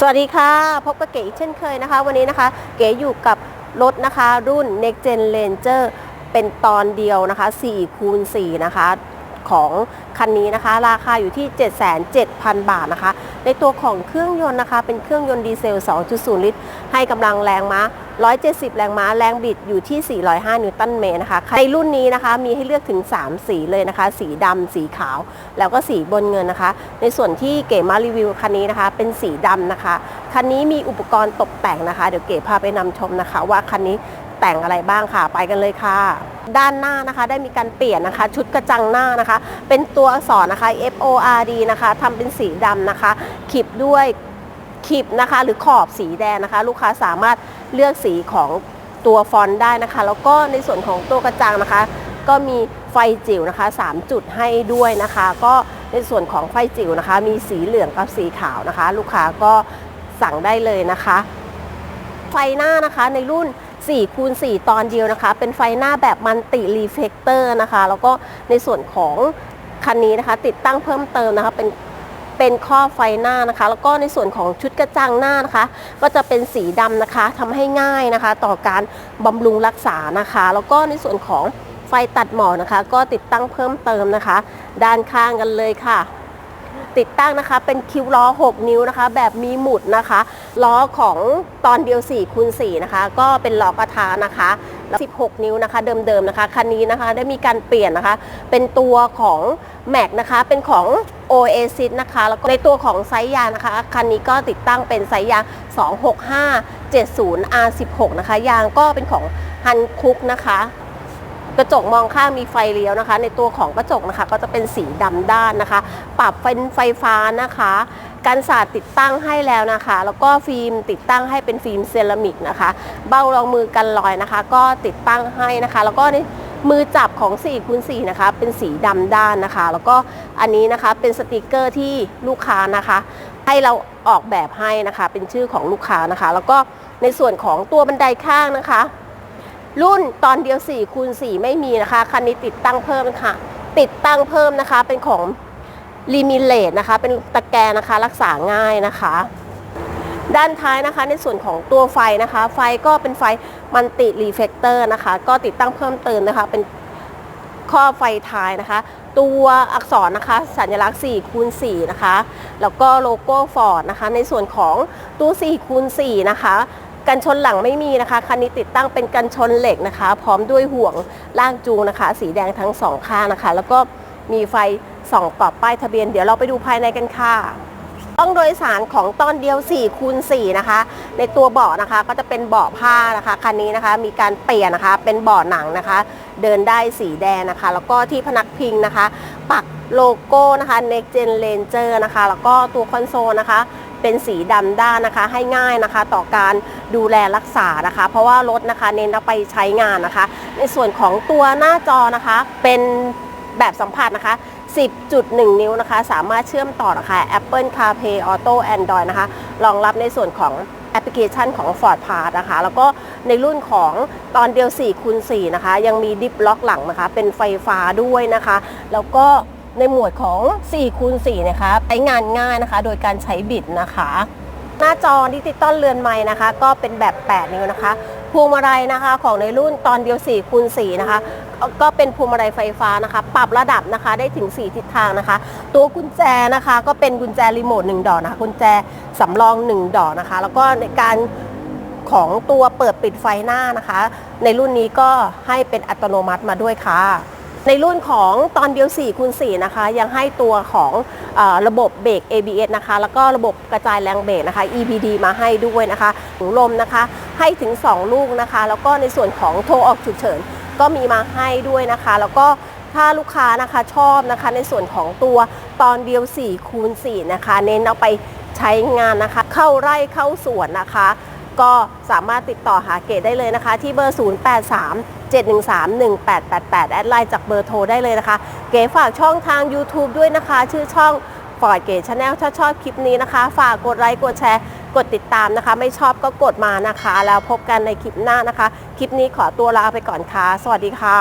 สวัสดีค่ะ พบกับเก๋อีกเช่นเคยนะคะ วันนี้นะคะ เก๋อยู่กับรถนะคะรุ่น Next Gen Ranger เป็นตอนเดียวนะคะ4คูณ4นะคะของคันนี้นะคะ ราคาอยู่ที่ 77,000 บาทนะคะ ในตัวของเครื่องยนต์นะคะ เป็นเครื่องยนต์ดีเซล 2.0 ลิตร ให้กำลังแรงม้า 170 แรงม้า แรงบิดอยู่ที่ 405 นิวตันเมตรนะคะ ในรุ่นนี้นะคะมีให้เลือกถึง 3 สีเลยนะคะ สีดำ สีขาว แล้วก็สีบนเงินนะคะ ในส่วนที่เก๋มารีวิวคันนี้นะคะ เป็นสีดำนะคะ คันนี้มีอุปกรณ์ตกแต่งนะคะ เดี๋ยวเก๋พาไปนำชมนะคะ ว่าคันนี้แต่งอะไรบ้างค่ะ ไปกันเลยค่ะ ด้านหน้านะคะ ได้มีการเปลี่ยนนะคะ ชุดกระจังหน้านะคะ เป็นตัวอักษรนะคะ F O R D นะคะทำเป็นสีดำนะคะขีบด้วยขีบนะคะ หรือขอบสีแดงนะคะ ลูกค้าสามารถเลือกสีของตัวฟอนต์ได้นะคะ แล้วก็ในส่วนของตัวกระจังนะคะ ก็มีไฟจิ๋วนะคะ 3 จุดให้ด้วยนะคะ ก็ในส่วนของไฟจิ๋วนะคะ มีสีเหลืองกับสีขาวนะคะ ลูกค้าก็สั่งได้เลยนะคะ ไฟหน้านะคะในรุ่น 4คูณ4ตอนเดียวนะคะ เป็นไฟหน้าแบบมันติรีเฟกเตอร์นะคะ แล้วก็ในส่วนของคันนี้นะคะ ติดตั้งเพิ่มเติมนะคะ เป็นเป็นข้อไฟหน้านะคะ แล้วก็ในส่วนของชุดกระจังหน้านะคะ ก็จะเป็นสีดำนะคะทำให้ง่ายนะคะ ต่อการบำรุงรักษานะคะ แล้วก็ในส่วนของไฟตัดหมอกนะคะ ก็ติดตั้งเพิ่มเติมนะคะ ด้านข้างกันเลยค่ะ ติดตั้งนะคะ เป็นคิวล้อ 6 นิ้วนะคะ แบบมีหมุดนะคะ ล้อของตอนเดียว4คูณ4นะคะ ก็เป็นล้อกระทะนะคะแล้ว16 นิ้วนะคะ เดิมๆนะคะ คันนี้นะคะได้มีการเปลี่ยนนะคะ เป็นตัวของแม็กนะคะ เป็นของ Oasis นะคะ แล้วก็ในตัวของไซส์ยางนะคะ คันนี้ก็ติดตั้งเป็นไซส์ยาง 265 70 R16 นะคะ ยางก็เป็นของฮันคุกนะคะ กระจกมองข้างมีไฟเลี้ยวนะคะ ในตัวของกระจกนะคะ ก็จะเป็นสีดำด้านนะคะ ปรับเป็นไฟฟ้านะคะกันสาดติดตั้งให้แล้วนะคะ แล้วก็ฟิล์มติดตั้งให้เป็นฟิล์มเซรามิกนะคะ เบ้ารองมือกันรอยนะคะ ก็ติดตั้งให้นะคะ แล้วก็ในมือจับของ4คูณ4นะคะ เป็นสีดำด้านนะคะ แล้วก็อันนี้นะคะเป็นสติกเกอร์ที่ลูกค้านะคะ ให้เราออกแบบให้นะคะ เป็นชื่อของลูกค้านะคะ แล้วก็ในส่วนของตัวบันไดข้างนะคะ รุ่นตอนเดียว4คูณ4ไม่มีนะคะ คันนี้ติดตั้งเพิ่มค่ะ ติดตั้งเพิ่มนะคะ เป็นของลิมิเลตนะคะ เป็นตะแกรงนะคะ รักษาง่ายนะคะ ด้านท้ายนะคะ ในส่วนของตัวไฟนะคะ ไฟก็เป็นไฟมันติรีเฟกเตอร์นะคะ ก็ติดตั้งเพิ่มเติมนะคะ เป็นข้อไฟท้ายนะคะ ตัวอักษรนะคะ สัญลักษณ์4คูณ4นะคะ แล้วก็โลโก้ฟอร์ดนะคะ ในส่วนของตัว4คูณ4นะคะ กันชนหลังไม่มีนะคะ คันนี้ติดตั้งเป็นกันชนเหล็กนะคะ พร้อมด้วยห่วงลากจูงนะคะ สีแดงทั้งสองข้างนะคะ แล้วก็มีไฟส่องต่อป้ายทะเบียน เดี๋ยวเราไปดูภายในกันค่ะต้องโดยสารของตอนเดียว4คูณ4นะคะ ในตัวเบาะนะคะก็จะเป็นเบาะผ้านะคะคันนี้นะคะมีการเปลี่ยนนะคะเป็นเบาะหนังนะคะ เดินได้สีแดงนะคะ แล้วก็ที่พนักพิงนะคะ ปักโลโก้นะคะ Next Gen Ranger นะคะ แล้วก็ตัวคอนโซลนะคะ เป็นสีดำด้านนะคะ ให้ง่ายนะคะ ต่อการดูแลรักษานะคะ เพราะว่ารถนะคะเน้นเอาไปใช้งานนะคะ ในส่วนของตัวหน้าจอนะคะ เป็นแบบสัมผัสนะคะ 10.1 นิ้วนะคะ สามารถเชื่อมต่อนะคะ Apple CarPlay Auto Android นะคะ รองรับในส่วนของแอปพลิเคชันของ Ford Pass นะคะ แล้วก็ในรุ่นของตอนเดียว4คูณ4นะคะ ยังมีดิฟล็อกหลังนะคะ เป็นไฟฟ้าด้วยนะคะ แล้วก็ ในหมวดของ4คูณ4นะคะใช้งานง่ายนะคะ โดยการใช้บิดนะคะ หน้าจอดิจิตอลเรือนไม้นะคะ ก็เป็นแบบ 8 นิ้วนะคะพวงมาลัยนะคะของในรุ่นตอนเดียว4คูณ4นะคะ ก็เป็นพวงมาลัยไฟฟ้านะคะ ปรับระดับนะคะได้ถึง 4 ทิศทางนะคะ ตัวกุญแจนะคะ ก็เป็นกุญแจรีโมท1ดอกนะคะกุญแจสำรอง 1 ดอกนะคะ แล้วก็ในการของตัวเปิดปิดไฟหน้านะคะ ในรุ่นนี้ก็ให้เป็นอัตโนมัติมาด้วยค่ะ ในรุ่นของตอนเดียว4คูณ4นะคะ ยังให้ตัวของอระบบเบรก ABS นะคะ แล้วก็ระบบกระจายแรงเบรกนะคะ EPD มาให้ด้วยนะคะถุงลมนะคะ ให้ถึง 2 ลูกนะคะ แล้วก็ในส่วนของโทรออกฉุกเฉิน ก็มีมาให้ด้วยนะคะ แล้วก็ถ้าลูกค้านะคะชอบนะคะในส่วนของตัวตอนเดียว4คูณ4นะคะ เน้นเอาไปใช้งานนะคะ เข้าไร่เข้าสวนนะคะ ก็สามารถติดต่อหาเกดได้เลยนะคะ ที่เบอร์ 083 7131888 แอดไลน์จากเบอร์โทรได้เลยนะคะ เก๋ฝากช่องทาง YouTube ด้วยนะคะ ชื่อช่องฟอร์ดเก๋ชาแนลถ้าชอบคลิปนี้นะคะ ฝากกดไลค์กดแชร์ กดติดตามนะคะ ไม่ชอบก็กดมานะคะ แล้วพบกันในคลิปหน้านะคะ คลิปนี้ขอตัวลาไปก่อนค่ะ สวัสดีค่ะ